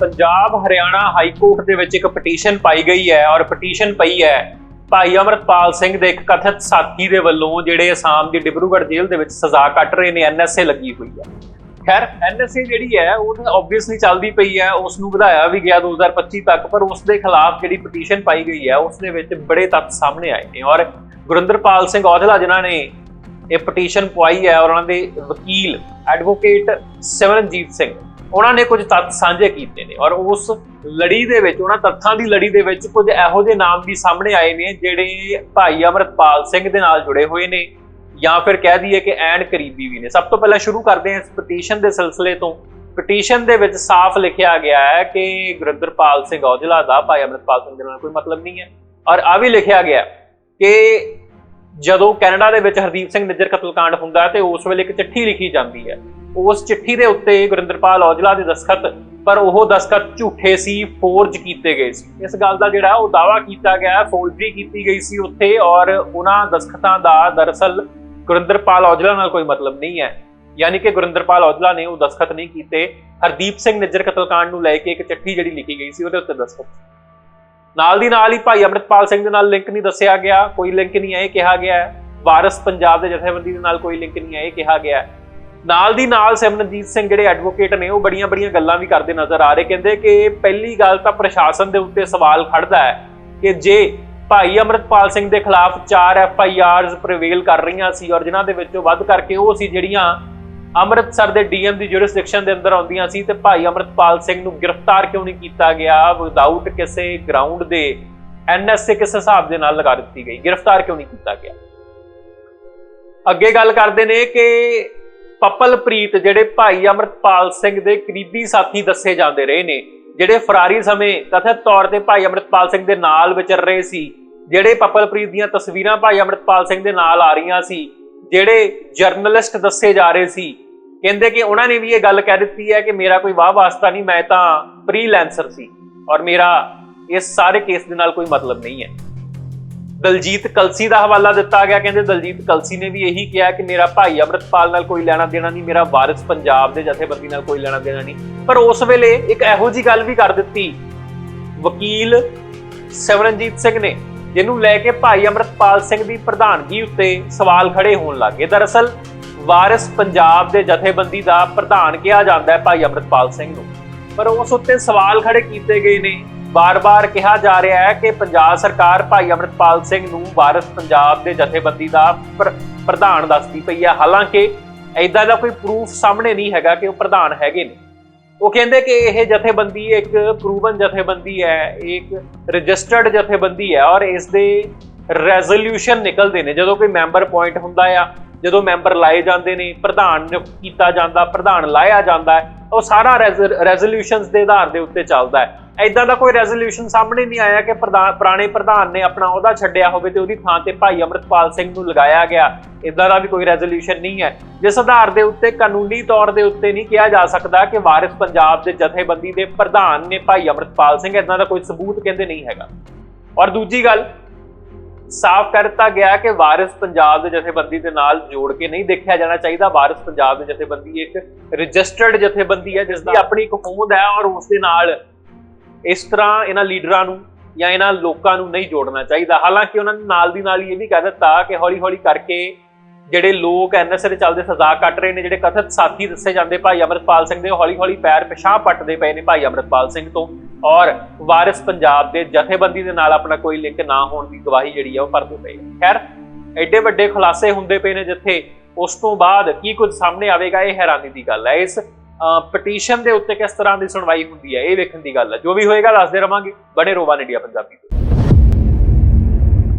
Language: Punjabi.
ਪੰਜਾਬ ਹਰਿਆਣਾ ਹਾਈ ਕੋਰਟ ਦੇ ਵਿੱਚ ਇੱਕ ਪਟੀਸ਼ਨ ਪਾਈ ਗਈ ਹੈ ਔਰ ਪਟੀਸ਼ਨ ਪਈ ਹੈ ਭਾਈ ਅਮਰਤਪਾਲ ਸਿੰਘ ਦੇ ਇੱਕ ਕਥਿਤ ਸਾਥੀ ਦੇ ਵੱਲੋਂ ਜਿਹੜੇ ਅਸਾਮ ਦੀ ਡਿਬਰੂਗੜ੍ਹ ਜੇਲ੍ਹ ਦੇ ਵਿੱਚ ਸਜ਼ਾ ਕੱਟ ਰਹੇ ਨੇ ਐਨਐਸਏ ਲੱਗੀ ਹੋਈ ਹੈ। ਖੈਰ ਐਨਐਸਏ ਜਿਹੜੀ ਹੈ, ਉਹ ਤਾਂ ਆਬਵੀਅਸਲੀ ਚੱਲਦੀ ਪਈ ਹੈ ਉਸ ਨੂੰ ਵਧਾਇਆ ਵੀ ਗਿਆ 2025 ਤੱਕ, ਪਰ ਉਸ ਦੇ ਖਿਲਾਫ ਜਿਹੜੀ ਪਟੀਸ਼ਨ ਪਾਈ ਗਈ ਹੈ ਉਸ ਦੇ ਵਿੱਚ ਬੜੇ ਤੱਥ ਸਾਹਮਣੇ ਆਏ ਨੇ ਔਰ ਗੁਰਿੰਦਰਪਾਲ ਸਿੰਘ ਔਜਲਾ, ਜਿਨ੍ਹਾਂ ਨੇ ਇਹ ਪਟੀਸ਼ਨ ਪਵਾਈ ਹੈ, ਔਰ ਉਹਨਾਂ ਦੇ ਵਕੀਲ ਐਡਵੋਕੇਟ ਸਿਮਰਨਜੀਤ ਸਿੰਘ ਉਹਨਾਂ ਨੇ ਕੁਝ ਤੱਥ ਸਾਂਝੇ ਕੀਤੇ ਨੇ ਔਰ ਉਸ ਲੜੀ ਦੇ ਵਿੱਚ, ਉਹਨਾਂ ਤੱਥਾਂ ਦੀ ਲੜੀ ਦੇ ਵਿੱਚ ਕੁਝ ਇਹੋ ਜਿਹੇ ਨਾਮ ਵੀ ਸਾਹਮਣੇ ਆਏ ਨੇ ਜਿਹੜੇ ਭਾਈ ਅਮਰਤਪਾਲ ਸਿੰਘ ਦੇ ਨਾਲ ਜੁੜੇ ਹੋਏ ਨੇ ਜਾਂ ਫਿਰ ਕਹਿ ਦਈਏ ਕਿ ਐਨ ਕਰੀਬੀ ਵੀ ਨੇ। ਸਭ ਤੋਂ ਪਹਿਲਾਂ ਸ਼ੁਰੂ ਕਰਦੇ ਹਾਂ ਇਸ ਪਟੀਸ਼ਨ ਦੇ ਸਿਲਸਿਲੇ ਤੋਂ। ਪਟੀਸ਼ਨ ਦੇ ਵਿੱਚ ਸਾਫ਼ ਲਿਖਿਆ ਗਿਆ ਹੈ ਕਿ ਗੁਰਿੰਦਰਪਾਲ ਸਿੰਘ ਔਜਲਾ ਦਾ, ਭਾਈ ਅਮਰਤਪਾਲ ਸਿੰਘ ਦੇ ਨਾਲ ਕੋਈ ਮਤਲਬ ਨਹੀਂ ਹੈ। ਔਰ ਆ ਵੀ ਲਿਖਿਆ ਗਿਆ ਕਿ ਜਦੋਂ ਕੈਨੇਡਾ ਦੇ ਵਿੱਚ ਹਰਦੀਪ ਸਿੰਘ ਨਿੱਜਰ ਕਤਲकांड ਹੁੰਦਾ ਤੇ ਉਸ ਵੇਲੇ ਇੱਕ ਚਿੱਠੀ ਲਿਖੀ ਜਾਂਦੀ ਹੈ। ਉਸ ਚਿੱਠੀ ਦੇ ਉੱਤੇ ਗੁਰਿੰਦਰਪਾਲ ਔਜਲਾ ਦੇ ਦਸਖਤ, ਪਰ ਉਹ ਦਸਖਤ ਝੂਠੇ ਸੀ ਫੋਰਜ ਕੀਤੇ ਗਏ ਸੀ। ਇਸ ਗੱਲ ਦਾ ਜਿਹੜਾ ਉਹ ਦਾਵਾ ਕੀਤਾ ਗਿਆ ਫੋਰਜਰੀ ਕੀਤੀ ਗਈ ਸੀ ਉੱਥੇ ਔਰ ਉਹਨਾਂ ਦਸਖਤਾਂ ਦਾ ਦਰਅਸਲ ਗੁਰਿੰਦਰਪਾਲ ਔਜਲਾ ਨਾਲ ਕੋਈ ਮਤਲਬ ਨਹੀਂ ਹੈ। ਯਾਨੀ ਕਿ ਗੁਰਿੰਦਰਪਾਲ ਔਜਲਾ ਨੇ ਉਹ ਦਸਖਤ ਨਹੀਂ ਕੀਤੇ। ਹਰਦੀਪ ਸਿੰਘ ਨਿੱਜਰ ਕਤਲकांड ਨੂੰ ਲੈ ਕੇ ਇੱਕ ਚਿੱਠੀ ਜਿਹੜੀ ਲਿਖੀ ਗਈ ਸੀ, ਉਹਦੇ ਉੱਤੇ ਦਸਖਤ ਨਾਲ ਦੀ ਨਾਲ ਹੀ ਭਾਈ ਅਮਰਿਤਪਾਲ ਸਿੰਘ ਦੇ ਨਾਲ ਲਿੰਕ ਨਹੀਂ ਦੱਸਿਆ ਗਿਆ, ਕੋਈ ਲਿੰਕ ਨਹੀਂ ਹੈ, ਇਹ ਕਿਹਾ ਗਿਆ ਹੈ। ਵਾਰਸ ਪੰਜਾਬ ਦੇ ਜਥੇਬੰਦੀ ਦੇ ਨਾਲ ਕੋਈ ਲਿੰਕ ਨਹੀਂ ਹੈ, ਇਹ ਕਿਹਾ ਗਿਆ ਹੈ। ਨਾਲ ਦੀ ਨਾਲ ਸਿਮਰਨਜੀਤ ਸਿੰਘ ਜਿਹੜੇ ਐਡਵੋਕੇਟ ਨੇ, ਉਹ ਬੜੀਆਂ ਬੜੀਆਂ ਗੱਲਾਂ ਵੀ ਕਰਦੇ ਨਜ਼ਰ ਆ ਰਹੇ। ਕਹਿੰਦੇ ਕਿ ਪਹਿਲੀ ਗੱਲ ਤਾਂ ਪ੍ਰਸ਼ਾਸਨ ਦੇ ਉੱਤੇ ਸਵਾਲ ਖੜਦਾ ਹੈ ਕਿ ਜੇ ਭਾਈ ਅਮਰਿਤਪਾਲ ਸਿੰਘ ਦੇ ਖਿਲਾਫ 4 ਐਫ ਆਈ ਆਰਜ਼ ਪ੍ਰਵੇਲ ਕਰ ਰਹੀਆਂ ਸੀ ਔਰ ਜਿਨ੍ਹਾਂ ਦੇ ਵਿੱਚੋਂ ਵੱਧ ਕਰਕੇ ਉਹ ਸੀ ਜਿਹੜੀਆਂ ਅੰਮ੍ਰਿਤਸਰ ਦੇ ਡੀਐਮ ਦੀ ਜੁਰਿਸਡਿਕਸ਼ਨ ਦੇ ਅੰਦਰ ਆਉਂਦੀਆਂ ਸੀ ਤੇ ਭਾਈ ਅਮਰਿਤਪਾਲ ਸਿੰਘ ਨੂੰ ਗ੍ਰਿਫਤਾਰ ਕਿਉਂ ਨਹੀਂ ਕੀਤਾ ਗਿਆ? ਵਿਦਆਊਟ ਕਿਸੇ ਗਰਾਊਂਡ ਦੇ ਐਨਐਸਏ ਕਿਸ ਹਿਸਾਬ ਦੇ ਨਾਲ ਲਗਾ ਦਿੱਤੀ ਗਈ? ਗ੍ਰਿਫਤਾਰ ਕਿਉਂ ਨਹੀਂ ਕੀਤਾ ਗਿਆ? ਅੱਗੇ ਗੱਲ ਕਰਦੇ ਨੇ ਕਿ ਪਪਲਪ੍ਰੀਤ ਜਿਹੜੇ ਭਾਈ ਅਮਰਿਤਪਾਲ ਸਿੰਘ ਦੇ ਕਰੀਬੀ ਸਾਥੀ ਦੱਸੇ ਜਾਂਦੇ ਰਹੇ ਨੇ, ਜਿਹੜੇ ਫਰਾਰੀ ਸਮੇਂ ਕਥਿਤ ਤੌਰ ਤੇ ਭਾਈ ਅਮਰਿਤਪਾਲ ਸਿੰਘ ਦੇ ਨਾਲ ਵਿਚਰ ਰਹੇ ਸੀ, ਜਿਹੜੇ ਪਪਲਪ੍ਰੀਤ ਦੀਆਂ ਤਸਵੀਰਾਂ ਭਾਈ ਅਮਰਿਤਪਾਲ ਸਿੰਘ ਦੇ ਨਾਲ ਆ ਰਹੀਆਂ ਸੀ, ਜਿਹੜੇ ਜਰਨਲਿਸਟ ਦੱਸੇ ਜਾ ਰਹੇ ਸੀ, ਕਹਿੰਦੇ ਕਿ ਉਹਨਾਂ ਨੇ ਵੀ ਇਹ ਗੱਲ ਕਹਿ ਦਿੱਤੀ ਹੈ ਕਿ ਮੇਰਾ ਕੋਈ ਵਾਹ ਵਾਸਤਾ ਨਹੀਂ, ਮੈਂ ਤਾਂ ਫ੍ਰੀਲੈਂਸਰ ਸੀ ਔਰ ਮੇਰਾ ਇਸ ਸਾਰੇ ਕੇਸ ਦੇ ਨਾਲ ਕੋਈ ਮਤਲਬ ਨਹੀਂ ਹੈ। ਦਲਜੀਤ ਕਲਸੀ ਦਾ ਹਵਾਲਾ ਦਿੱਤਾ ਗਿਆ। ਕਹਿੰਦੇ ਦਲਜੀਤ ਕਲਸੀ ਨੇ ਵੀ ਇਹੀ ਕਿਹਾ ਕਿ ਮੇਰਾ ਭਾਈ ਅਮਰਤਪਾਲ ਨਾਲ ਕੋਈ ਲੈਣਾ ਦੇਣਾ ਨਹੀਂ, ਮੇਰਾ ਵਾਰਿਸ ਪੰਜਾਬ ਦੇ ਜਥੇਬੰਦੀ ਨਾਲ ਕੋਈ ਲੈਣਾ ਦੇਣਾ ਨਹੀਂ। ਪਰ ਉਸ ਵੇਲੇ ਇੱਕ ਇਹੋ ਜੀ ਗੱਲ ਵੀ ਕਰ ਦਿੱਤੀ। ਵਕੀਲ ਸਿਮਰਨਜੀਤ ਸਿੰਘ ਨੇ, ਜਿਹਨੂੰ ਲੈ ਕੇ ਭਾਈ ਅਮਰਤਪਾਲ ਸਿੰਘ ਦੀ ਪ੍ਰਧਾਨਗੀ ਉੱਤੇ ਸਵਾਲ ਖੜੇ ਹੋਣ ਲੱਗੇ ਦਰਅਸਲ, ਵਾਰਿਸ ਪੰਜਾਬ ਦੇ ਜਥੇਬੰਦੀ ਦਾ ਪ੍ਰਧਾਨ ਕਿਹਾ ਜਾਂਦਾ ਹੈ ਭਾਈ ਅਮਰਤਪਾਲ ਸਿੰਘ ਨੂੰ। ਪਰ ਉਸ ਉੱਤੇ ਸਵਾਲ ਖੜੇ ਕੀਤੇ ਗਏ ਨੇ। ਬਾਰ-ਬਾਰ ਕਿਹਾ ਜਾ ਰਿਹਾ ਹੈ ਕਿ ਪੰਜਾਬ ਸਰਕਾਰ ਭਾਈ ਅਮਰਤਪਾਲ ਸਿੰਘ ਨੂੰ ਵਾਰਿਸ ਪੰਜਾਬ ਦੇ ਜਥੇਬੰਦੀ ਦਾ ਪ੍ਰ- ਪ੍ਰਧਾਨ ਦੱਸਦੀ ਪਈ ਹੈ ਹਾਲਾਂਕਿ ਐਦਾਂ ਦਾ ਕੋਈ ਪ੍ਰੂਫ ਸਾਹਮਣੇ ਨਹੀਂ ਹੈਗਾ ਕਿ ਉਹ ਪ੍ਰਧਾਨ ਹੈਗੇ ਨੇ। ਉਹ ਕਹਿੰਦੇ ਕਿ ਇਹ ਜਥੇਬੰਦੀ ਇੱਕ ਪ੍ਰੂਵਨ ਜਥੇਬੰਦੀ ਹੈ ਇੱਕ ਰਜਿਸਟਰਡ ਜਥੇਬੰਦੀ ਹੈ ਔਰ ਇਸ ਦੇ ਰੈਜ਼ੋਲੂਸ਼ਨ ਨਿਕਲਦੇ ਨੇ। ਜਦੋਂ ਕੋਈ ਮੈਂਬਰ ਪੁਆਇੰਟ ਹੁੰਦਾ ਆ, ਜਦੋਂ ਮੈਂਬਰ ਲਾਏ ਜਾਂਦੇ ਨੇ, ਪ੍ਰਧਾਨ ਕੀਤਾ ਜਾਂਦਾ, ਪ੍ਰਧਾਨ ਲਾਇਆ ਜਾਂਦਾ ਉਹ ਸਾਰਾ ਰੈਜ਼ੋਲੂਸ਼ਨਸ ਦੇ ਆਧਾਰ ਦੇ ਉੱਤੇ ਚੱਲਦਾ ਹੈ। ਐਦਾਂ ਦਾ ਕੋਈ ਰੈਜ਼ੋਲੂਸ਼ਨ ਸਾਹਮਣੇ ਨਹੀਂ ਆਇਆ ਕਿ ਪ੍ਰਧਾਨ ਪੁਰਾਣੇ ਪ੍ਰਧਾਨ ਨੇ ਆਪਣਾ ਅਹੁਦਾ ਛੱਡਿਆ ਹੋਵੇ ਤੇ ਉਹਦੀ ਥਾਂ ਤੇ ਭਾਈ ਅਮਰਤਪਾਲ ਸਿੰਘ ਨੂੰ ਲਗਾਇਆ ਗਿਆ। ਇਦਾਂ ਦਾ ਵੀ ਕੋਈ ਰੈਜ਼ੋਲੂਸ਼ਨ ਨਹੀਂ ਹੈ। ਜਿਸ ਆਧਾਰ ਦੇ ਉੱਤੇ ਕਾਨੂੰਨੀ ਤੌਰ ਦੇ ਉੱਤੇ ਨਹੀਂ ਕਿਹਾ ਜਾ ਸਕਦਾ ਕਿ ਵਾਰਿਸ ਪੰਜਾਬ ਦੇ ਜਥੇਬੰਦੀ ਦੇ ਪ੍ਰਧਾਨ ਨੇ ਭਾਈ ਅਮਰਤਪਾਲ ਸਿੰਘ ਇਦਾਂ ਦਾ ਕੋਈ ਸਬੂਤ ਕਹਿੰਦੇ ਨਹੀਂ ਹੈਗਾ। ਔਰ ਦੂਜੀ ਗੱਲ ਸਾਫ਼ ਕਰ ਦਿੱਤਾ ਗਿਆ ਕਿ ਵਾਰਿਸ ਪੰਜਾਬ ਦੇ ਜਥੇਬੰਦੀ ਦੇ ਨਾਲ ਜੋੜ ਕੇ ਨਹੀਂ ਦੇਖਿਆ ਜਾਣਾ ਚਾਹੀਦਾ। ਵਾਰਿਸ ਪੰਜਾਬ ਦੇ ਜਥੇਬੰਦੀ ਇੱਕ ਰਜਿਸਟਰਡ ਜਥੇਬੰਦੀ ਹੈ ਜਿਸ ਦੀ ਆਪਣੀ ਇੱਕ ਹੋਂਦ ਹੈ ਔਰ ਉਸ ਦੇ ਨਾਲ ਇਸ ਤਰ੍ਹਾਂ ਇਹਨਾਂ ਲੀਡਰਾਂ ਨੂੰ ਜਾਂ ਇਹਨਾਂ ਲੋਕਾਂ ਨੂੰ ਨਹੀਂ ਜੋੜਨਾ ਚਾਹੀਦਾ। ਹਾਲਾਂਕਿ ਉਹਨਾਂ ਨੇ ਨਾਲ ਦੀ ਨਾਲ ਹੀ ਇਹ ਵੀ ਕਹਿ ਦਿੱਤਾ ਕਿ ਹੌਲੀ-ਹੌਲੀ ਕਰਕੇ ਜਿਹੜੇ ਲੋਕ ਐਨਐਸਏ ਦੇ ਚੱਲਦੇ ਸਜ਼ਾ ਕੱਟ ਰਹੇ ਨੇ, ਜਿਹੜੇ ਕਥਿਤ ਸਾਥੀ ਦੱਸੇ ਜਾਂਦੇ ਭਾਈ ਅਮਰਤਪਾਲ ਸਿੰਘ ਦੇ ਹੌਲੀ-ਹੌਲੀ ਪੈਰ ਪਿਛਾਂ ਪੱਟਦੇ ਪਏ ਨੇ ਭਾਈ ਅਮਰਤਪਾਲ ਸਿੰਘ ਤੋਂ। ਔਰ ਵਾਰਿਸ ਪੰਜਾਬ ਦੇ ਜਥੇਬੰਦੀ ਦੇ ਨਾਲ ਆਪਣਾ ਕੋਈ ਲਿੰਕ ਨਾ ਹੋਣ ਦੀ ਗਵਾਹੀ ਜਿਹੜੀ ਆ, ਉਹ ਭਰਦੇ ਪਏ ਖੈਰ, ਐਡੇ ਵੱਡੇ ਖੁਲਾਸੇ ਹੁੰਦੇ ਪਏ ਨੇ ਜਿੱਥੇ ਉਸ ਤੋਂ ਬਾਅਦ ਕੀ ਕੁਝ ਸਾਹਮਣੇ ਆਵੇਗਾ, ਇਹ ਹੈਰਾਨੀ ਦੀ ਗੱਲ ਹੈ ਇਸ ਪਟੀਸ਼ਨ ਦੇ ਉੱਤੇ ਕਿਸ ਤਰ੍ਹਾਂ ਦੀ ਸੁਣਵਾਈ ਹੁੰਦੀ ਹੈ ਇਹ ਵੇਖਣ ਦੀ ਗੱਲ ਹੈ ਜੋ ਵੀ ਹੋਏਗਾ, ਦੱਸਦੇ ਰਵਾਂਗੇ। ਬਣੇ ਰੋਵਾਨ ਇੰਡੀਆ ਪੰਜਾਬੀ ਤੋਂ।